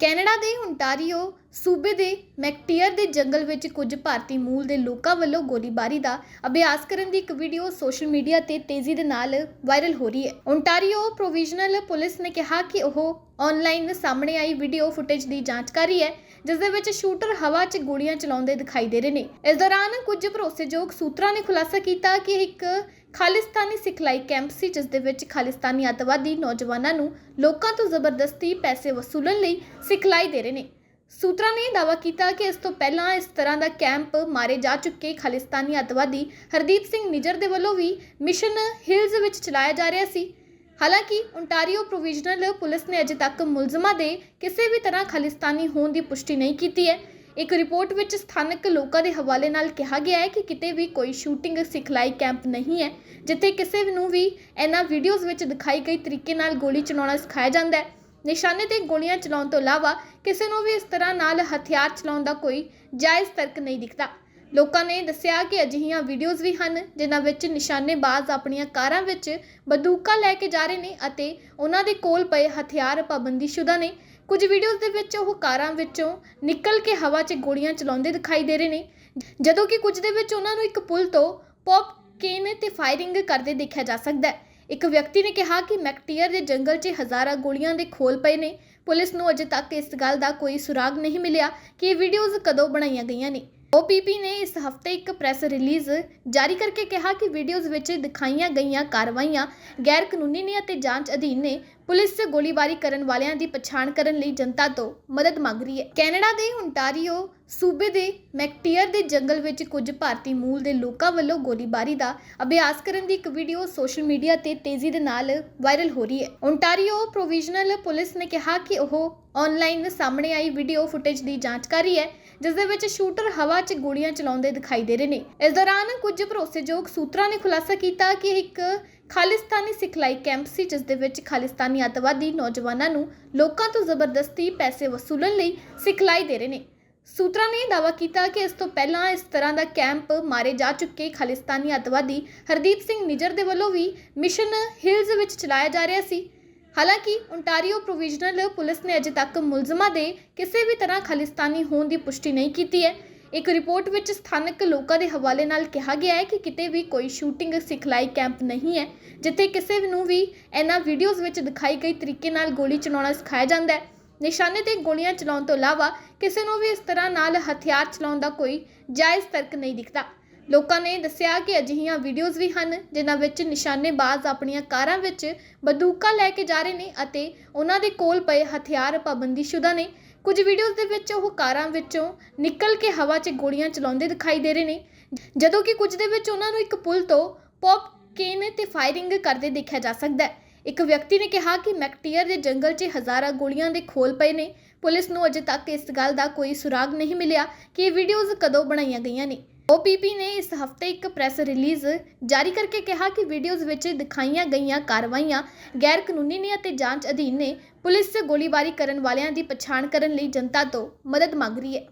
Canada ਦੇ Ontario ਸੂਬੇ ਦੇ ਮੈਕਟੀਅਰ ਦੇ ਜੰਗਲ ਵਿੱਚ ਕੁਝ ਭਾਰਤੀ ਮੂਲ ਦੇ ਲੋਕਾਂ ਵੱਲੋਂ ਗੋਲੀਬਾਰੀ ਦਾ ਅਭਿਆਸ ਕਰਨ ਦੀ ਇੱਕ ਵੀਡੀਓ ਸੋਸ਼ਲ ਮੀਡੀਆ ਤੇ ਤੇਜ਼ੀ ਦੇ ਨਾਲ ਵਾਇਰਲ ਹੋ ਰਹੀ ਹੈ। ਓਨਟਾਰੀਓ ਪ੍ਰੋਵੀਜ਼ਨਲ ਪੁਲਿਸ ਨੇ ਕਿਹਾ ਕਿ ਉਹ ਆਨਲਾਈਨ ਸਾਹਮਣੇ ਆਈ ਵੀਡੀਓ ਫੁਟੇਜ ਦੀ ਜਾਂਚ ਕਰ ਰਹੀ ਹੈ, ਜਿਸ ਦੇ ਵਿੱਚ ਸ਼ੂਟਰ ਹਵਾ 'ਚ ਗੋਲੀਆਂ ਚਲਾਉਂਦੇ ਦਿਖਾਈ ਦੇ ਰਹੇ ਨੇ। ਇਸ ਦੌਰਾਨ ਕੁਝ ਭਰੋਸੇਯੋਗ ਸੂਤਰਾਂ ਨੇ ਖੁਲਾਸਾ ਕੀਤਾ ਕਿ ਇਹ ਇੱਕ ਖਾਲਿਸਤਾਨੀ ਸਿਖਲਾਈ ਕੈਂਪ ਸੀ, ਜਿਸ ਦੇ ਵਿੱਚ ਖਾਲਿਸਤਾਨੀ ਅੱਤਵਾਦੀ ਨੌਜਵਾਨਾਂ ਨੂੰ ਲੋਕਾਂ ਤੋਂ ਜ਼ਬਰਦਸਤੀ ਪੈਸੇ ਵਸੂਲਣ ਲਈ ਸਿਖਲਾਈ ਦੇ ਰਹੇ ਨੇ। ਸੂਤਰਾਂ ਨੇ ਦਾਅਵਾ ਕੀਤਾ ਕਿ ਇਸ ਤੋਂ ਪਹਿਲਾਂ ਇਸ ਤਰ੍ਹਾਂ ਦਾ ਕੈਂਪ ਮਾਰੇ ਜਾ ਚੁੱਕੇ ਖਾਲਿਸਤਾਨੀ ਅੱਤਵਾਦੀ ਹਰਦੀਪ ਸਿੰਘ ਨਿਜਰ ਦੇ ਵੱਲੋਂ ਵੀ ਮਿਸ਼ਨ ਹਿਲਜ਼ ਵਿੱਚ ਚਲਾਇਆ ਜਾ ਰਿਹਾ ਸੀ। ਹਾਲਾਂਕਿ ontario ਪ੍ਰੋਵੀਜ਼ਨਲ ਪੁਲਿਸ ਨੇ ਅਜੇ ਤੱਕ ਮੁਲਜ਼ਮਾਂ ਦੇ ਕਿਸੇ ਵੀ ਤਰ੍ਹਾਂ ਖਾਲਿਸਤਾਨੀ ਹੋਣ ਦੀ ਪੁਸ਼ਟੀ ਨਹੀਂ ਕੀਤੀ ਹੈ। ਇੱਕ ਰਿਪੋਰਟ ਵਿੱਚ ਸਥਾਨਕ ਲੋਕਾਂ ਦੇ ਹਵਾਲੇ ਨਾਲ ਕਿਹਾ ਗਿਆ ਹੈ ਕਿ ਕਿਤੇ ਵੀ ਕੋਈ ਸ਼ੂਟਿੰਗ ਸਿਖਲਾਈ ਕੈਂਪ ਨਹੀਂ ਹੈ, ਜਿੱਥੇ ਕਿਸੇ ਨੂੰ ਵੀ ਇਹਨਾਂ ਵੀਡੀਓਜ਼ ਵਿੱਚ ਦਿਖਾਈ ਗਈ ਤਰੀਕੇ ਨਾਲ ਗੋਲੀ ਚਲਾਉਣਾ ਸਿਖਾਇਆ ਜਾਂਦਾ ਹੈ। ਨਿਸ਼ਾਨੇ ਤੇ ਗੋਲੀਆਂ ਚਲਾਉਣ ਤੋਂ ਇਲਾਵਾ ਕਿਸੇ ਨੂੰ ਵੀ ਇਸ ਤਰ੍ਹਾਂ ਨਾਲ ਹਥਿਆਰ ਚਲਾਉਣ ਦਾ ਕੋਈ ਜਾਇਜ਼ ਤਰਕ ਨਹੀਂ ਦਿਖਦਾ। ਲੋਕਾਂ ਨੇ ਦੱਸਿਆ ਕਿ ਅਜਿਹੀਆਂ ਵੀਡੀਓਜ਼ ਵੀ ਹਨ, ਜਿਨ੍ਹਾਂ ਵਿੱਚ ਨਿਸ਼ਾਨੇਬਾਜ਼ ਆਪਣੀਆਂ ਕਾਰਾਂ ਵਿੱਚ ਬੰਦੂਕਾਂ ਲੈ ਕੇ ਜਾ ਰਹੇ ਨੇ ਅਤੇ ਉਹਨਾਂ ਦੇ ਕੋਲ ਪਏ ਹਥਿਆਰ ਪਾਬੰਦੀਸ਼ੁਦਾ ਨੇ। ਕੁਝ ਵੀਡੀਓਜ਼ ਦੇ ਵਿੱਚ ਉਹ ਕਾਰਾਂ ਵਿੱਚੋਂ ਨਿਕਲ ਕੇ ਹਵਾ 'ਚ ਗੋਲੀਆਂ ਚਲਾਉਂਦੇ ਦਿਖਾਈ ਦੇ ਰਹੇ ਨੇ, ਜਦੋਂ ਕਿ ਕੁਝ ਦੇ ਵਿੱਚ ਉਹਨਾਂ ਨੂੰ ਇੱਕ ਪੁਲ ਤੋਂ ਪੌਪ ਕੇਨ ਤੇ ਫਾਇਰਿੰਗ ਕਰਦੇ ਦੇਖਿਆ ਜਾ ਸਕਦਾ ਹੈ। ਇੱਕ ਵਿਅਕਤੀ ਨੇ ਕਿਹਾ ਕਿ ਮੈਕਟੀਅਰ ਦੇ ਜੰਗਲ 'ਚ ਹਜ਼ਾਰਾਂ ਗੋਲੀਆਂ ਦੇ ਖੋਲ ਪਏ ਨੇ। ਪੁਲਿਸ ਨੂੰ ਅਜੇ ਤੱਕ ਇਸ ਗੱਲ ਦਾ ਕੋਈ ਸੁਰਾਗ ਨਹੀਂ ਮਿਲਿਆ ਕਿ ਇਹ ਵੀਡੀਓਜ਼ ਕਦੋਂ ਬਣਾਈਆਂ ਗਈਆਂ ਨੇ। OPP ਨੇ ਇਸ ਹਫ਼ਤੇ ਇੱਕ ਪ੍ਰੈਸ ਰਿਲੀਜ਼ ਜਾਰੀ ਕਰਕੇ ਕਿਹਾ ਕਿ ਵੀਡੀਓਜ਼ ਵਿੱਚ ਦਿਖਾਈਆਂ ਗਈਆਂ ਕਾਰਵਾਈਆਂ ਗੈਰ ਕਾਨੂੰਨੀ ਨੇ ਅਤੇ ਜਾਂਚ ਅਧੀਨ ਨੇ ਪੁਲਿਸ ਗੋਲੀਬਾਰੀ ਕਰਨ ਵਾਲਿਆਂ ਦੀ ਪਛਾਣ ਕਰਨ ਲਈ ਜਨਤਾ ਤੋਂ ਮਦਦ ਮੰਗ ਰਹੀ ਹੈ। ਕੈਨੇਡਾ ਦੇ ontario ਸੂਬੇ ਦੇ ਮੈਕਟੀਅਰ ਦੇ ਜੰਗਲ ਵਿੱਚ ਕੁਝ ਭਾਰਤੀ ਮੂਲ ਦੇ ਲੋਕਾਂ ਵੱਲੋਂ ਗੋਲੀਬਾਰੀ ਦਾ ਅਭਿਆਸ ਕਰਨ ਦੀ ਇੱਕ ਵੀਡੀਓ ਸੋਸ਼ਲ ਮੀਡੀਆ ਤੇ ਤੇਜ਼ੀ ਦੇ ਨਾਲ ਵਾਇਰਲ ਹੋ ਰਹੀ ਹੈ। ontario ਪ੍ਰੋਵੀਜ਼ਨਲ ਪੁਲਿਸ ਨੇ ਕਿਹਾ ਕਿ ਉਹ ਆਨਲਾਈਨ ਸਾਹਮਣੇ ਆਈ ਵੀਡੀਓ ਫੁਟੇਜ ਦੀ ਜਾਂਚ ਕਰ ਰਹੀ ਹੈ। ਜਿਸ ਦੇ ਵਿੱਚ ਸ਼ੂਟਰ ਹਵਾ 'ਚ ਗੋਲੀਆਂ ਚਲਾਉਂਦੇ ਦਿਖਾਈ ਦੇ ਰਹੇ ਨੇ। ਇਸ ਦੌਰਾਨ ਕੁਝ ਭਰੋਸੇਯੋਗ ਸੂਤਰਾਂ ਨੇ ਖੁਲਾਸਾ ਕੀਤਾ ਕਿ ਇਹ ਇੱਕ ਖਾਲਿਸਤਾਨੀ ਸਿਖਲਾਈ ਕੈਂਪ ਸੀ, ਜਿਸ ਦੇ ਵਿੱਚ ਖਾਲਿਸਤਾਨੀ ਅੱਤਵਾਦੀ ਨੌਜਵਾਨਾਂ ਨੂੰ ਲੋਕਾਂ ਤੋਂ ਜ਼ਬਰਦਸਤੀ ਪੈਸੇ ਵਸੂਲਣ ਲਈ ਸਿਖਲਾਈ ਦੇ ਰਹੇ ਨੇ। ਸੂਤਰਾਂ ਨੇ ਦਾਅਵਾ ਕੀਤਾ ਕਿ ਇਸ ਤੋਂ ਪਹਿਲਾਂ ਇਸ ਤਰ੍ਹਾਂ ਦਾ ਕੈਂਪ ਮਾਰੇ ਜਾ ਚੁੱਕੇ ਖਾਲਿਸਤਾਨੀ ਅੱਤਵਾਦੀ ਹਰਦੀਪ ਸਿੰਘ ਨਿਜਰ ਦੇ ਵੱਲੋਂ ਵੀ ਮਿਸ਼ਨ ਹਿਲਜ਼ ਵਿੱਚ ਚਲਾਇਆ ਜਾ ਰਿਹਾ ਸੀ। ਹਾਲਾਂਕਿ ontario ਪ੍ਰੋਵੀਜ਼ਨਲ ਪੁਲਿਸ ਨੇ ਅਜੇ ਤੱਕ ਮੁਲਜ਼ਮਾਂ ਦੇ ਕਿਸੇ ਵੀ ਤਰ੍ਹਾਂ ਖਾਲਿਸਤਾਨੀ ਹੋਣ ਦੀ ਪੁਸ਼ਟੀ ਨਹੀਂ ਕੀਤੀ ਹੈ। ਇੱਕ ਰਿਪੋਰਟ ਵਿੱਚ ਸਥਾਨਕ ਲੋਕਾਂ ਦੇ ਹਵਾਲੇ ਨਾਲ ਕਿਹਾ ਗਿਆ ਹੈ ਕਿ ਕਿਤੇ ਵੀ ਕੋਈ ਸ਼ੂਟਿੰਗ ਸਿਖਲਾਈ ਕੈਂਪ ਨਹੀਂ ਹੈ, ਜਿੱਥੇ ਕਿਸੇ ਨੂੰ ਵੀ ਇਹਨਾਂ ਵੀਡੀਓਜ਼ ਵਿੱਚ ਦਿਖਾਈ ਗਈ ਤਰੀਕੇ ਨਾਲ ਗੋਲੀ ਚਲਾਉਣਾ ਸਿਖਾਇਆ ਜਾਂਦਾ ਹੈ। ਨਿਸ਼ਾਨੇ ਤੇ ਗੋਲੀਆਂ ਚਲਾਉਣ ਤੋਂ ਇਲਾਵਾ ਕਿਸੇ ਨੂੰ ਵੀ ਇਸ ਤਰ੍ਹਾਂ ਨਾਲ ਹਥਿਆਰ ਚਲਾਉਣ ਦਾ ਕੋਈ ਜਾਇਜ਼ ਤਰਕ ਨਹੀਂ ਦਿਖਦਾ। ਲੋਕਾਂ ਨੇ ਦੱਸਿਆ ਕਿ ਅਜਿਹੀਆਂ ਵੀਡੀਓਜ਼ ਵੀ ਹਨ, ਜਿਨ੍ਹਾਂ ਵਿੱਚ ਨਿਸ਼ਾਨੇਬਾਜ਼ ਆਪਣੀਆਂ ਕਾਰਾਂ ਵਿੱਚ ਬੰਦੂਕਾਂ ਲੈ ਕੇ ਜਾ ਰਹੇ ਨੇ ਅਤੇ ਉਹਨਾਂ ਦੇ ਕੋਲ ਪਏ ਹਥਿਆਰ ਪਾਬੰਦੀਸ਼ੁਦਾ ਨੇ। ਕੁਝ ਵੀਡੀਓਜ਼ ਦੇ ਵਿੱਚ ਉਹ ਕਾਰਾਂ ਵਿੱਚੋਂ ਨਿਕਲ ਕੇ ਹਵਾ 'ਚ ਗੋਲੀਆਂ ਚਲਾਉਂਦੇ ਦਿਖਾਈ ਦੇ ਰਹੇ ਨੇ। ਜਦੋਂ ਕਿ ਕੁਝ ਦੇ ਵਿੱਚ ਉਹਨਾਂ ਨੂੰ ਇੱਕ ਪੁਲ ਤੋਂ ਪੌਪ ਕੇਨ ਤੇ ਫਾਇਰਿੰਗ ਕਰਦੇ ਦੇਖਿਆ ਜਾ ਸਕਦਾ ਹੈ। ਇੱਕ ਵਿਅਕਤੀ ਨੇ ਕਿਹਾ ਕਿ ਮੈਕਟੀਅਰ ਦੇ ਜੰਗਲ 'ਚ ਹਜ਼ਾਰਾਂ ਗੋਲੀਆਂ ਦੇ ਖੋਲ ਪਏ ਨੇ। ਪੁਲਿਸ ਨੂੰ ਅਜੇ ਤੱਕ ਇਸ ਗੱਲ ਦਾ ਕੋਈ ਸੁਰਾਗ ਨਹੀਂ ਮਿਲਿਆ ਕਿ ਇਹ ਵੀਡੀਓਜ਼ ਕਦੋਂ ਬਣਾਈਆਂ ਗਈਆਂ ਨੇ। OPP ਨੇ ਇਸ ਹਫ਼ਤੇ ਇੱਕ ਪ੍ਰੈਸ ਰਿਲੀਜ਼ ਜਾਰੀ ਕਰਕੇ ਕਿਹਾ ਕਿ ਵੀਡੀਓਜ਼ ਵਿੱਚ ਦਿਖਾਈਆਂ ਗਈਆਂ ਕਾਰਵਾਈਆਂ ਗੈਰ ਕਾਨੂੰਨੀ ਨੇ ਅਤੇ ਜਾਂਚ ਅਧੀਨ ਨੇ ਪੁਲਿਸ ਗੋਲੀਬਾਰੀ ਕਰਨ ਵਾਲਿਆਂ ਦੀ ਪਛਾਣ ਕਰਨ ਲਈ ਜਨਤਾ ਤੋਂ ਮਦਦ ਮੰਗ ਰਹੀ ਹੈ।